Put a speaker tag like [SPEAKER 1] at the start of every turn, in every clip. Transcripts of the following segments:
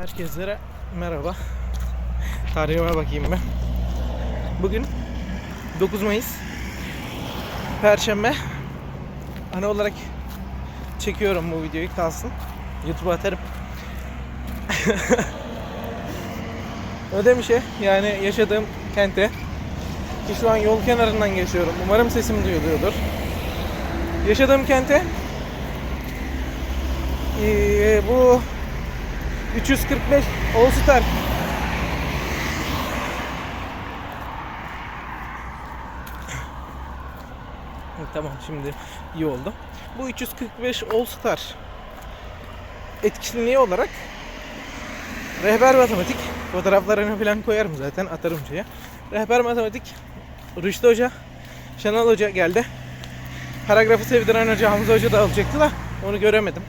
[SPEAKER 1] Herkese merhaba. Tarihime bakayım ben. Bugün 9 Mayıs Perşembe. Ana olarak çekiyorum bu videoyu kalsın. YouTube'a atarım. Ödemişe yani yaşadığım kente ki şu an yol kenarından geçiyorum. Umarım sesim duyuluyordur. Yaşadığım kente eee, bu 345 All Star Tamam şimdi iyi oldu. Bu 345 All Star etkinliği olarak rehber matematik fotoğraflarını falan koyarım zaten atarım şeye. Rehber matematik Rüştü Hoca, Şenol Hoca geldi. Paragrafı sevdiren hoca Hamza Hoca da alacaktı da onu göremedim.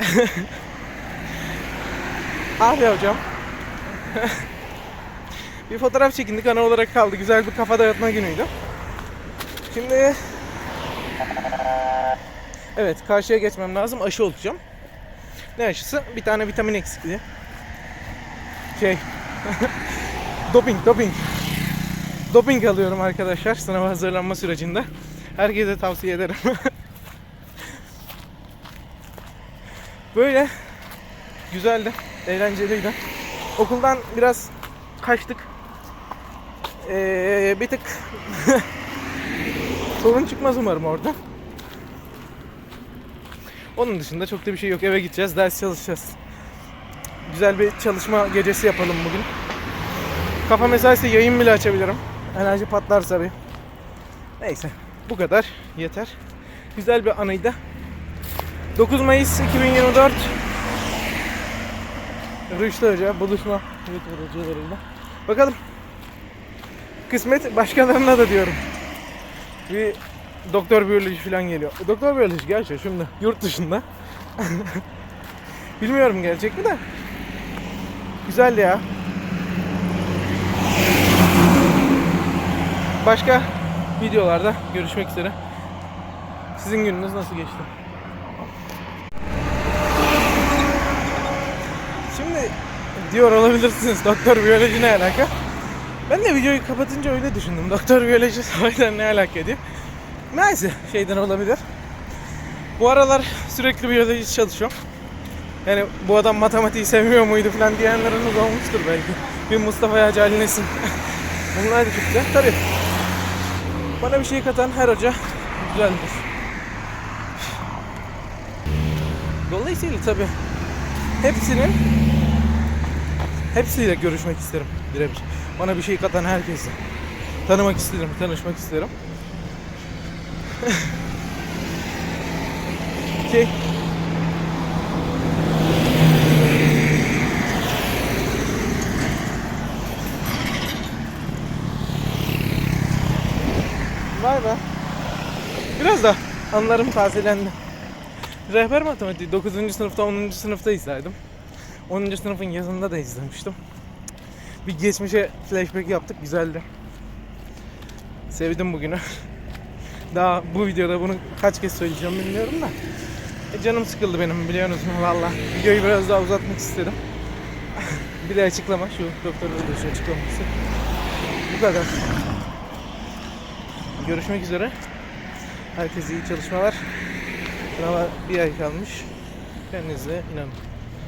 [SPEAKER 1] Ah be hocam. bir fotoğraf çekindik ana olarak kaldı. Güzel bir kafa dağıtma günüydü. Şimdi Evet karşıya geçmem lazım. Aşı olacağım. Ne aşısı? Bir tane vitamin eksikliği. Şey doping doping. Doping alıyorum arkadaşlar sınava hazırlanma sürecinde. Herkese tavsiye ederim. Böyle güzeldi, eğlenceliydi. Okuldan biraz kaçtık. Ee, bir tık sorun çıkmaz umarım orada. Onun dışında çok da bir şey yok. Eve gideceğiz, ders çalışacağız. Güzel bir çalışma gecesi yapalım bugün. Kafa mesaisi yayın bile açabilirim. Enerji patlarsa bir. Neyse. Bu kadar. Yeter. Güzel bir anıydı. 9 Mayıs 2024 Rüştü Hoca buluşma YouTube hocalarıyla. Bakalım. Kısmet başkalarına da diyorum. Bir doktor biyoloji falan geliyor. Doktor biyoloji gerçi şimdi yurt dışında. Bilmiyorum gelecek mi de. Güzel ya. Başka videolarda görüşmek üzere. Sizin gününüz nasıl geçti? Şimdi diyor olabilirsiniz doktor biyoloji ne alaka? Ben de videoyu kapatınca öyle düşündüm. Doktor biyoloji sahiden ne alaka diye. Neyse şeyden olabilir. Bu aralar sürekli biyoloji çalışıyorum. Yani bu adam matematiği sevmiyor muydu falan diyenleriniz olmuştur belki. Bir Mustafa Yağcı Ali Nesin. Bunlar çıktı. Tabii. Bana bir şey katan her hoca güzeldir. Dolayısıyla tabii hepsinin hepsiyle görüşmek isterim birebir. Bana bir şey katan herkesi tanımak isterim, tanışmak isterim. Ki Vay be. Biraz da anılarım tazelendi. Rehber matematiği 9. sınıfta 10. sınıfta izlerdim. 10. sınıfın yazında da izlemiştim. Bir geçmişe flashback yaptık güzeldi. Sevdim bugünü. Daha bu videoda bunu kaç kez söyleyeceğim bilmiyorum da. E, canım sıkıldı benim biliyorsunuz mu valla. Videoyu biraz daha uzatmak istedim. bir de açıklama şu doktor şu açıklaması. Bu kadar. Görüşmek üzere. Herkese iyi çalışmalar. Sınava bir ay kalmış. Kendinize inanın.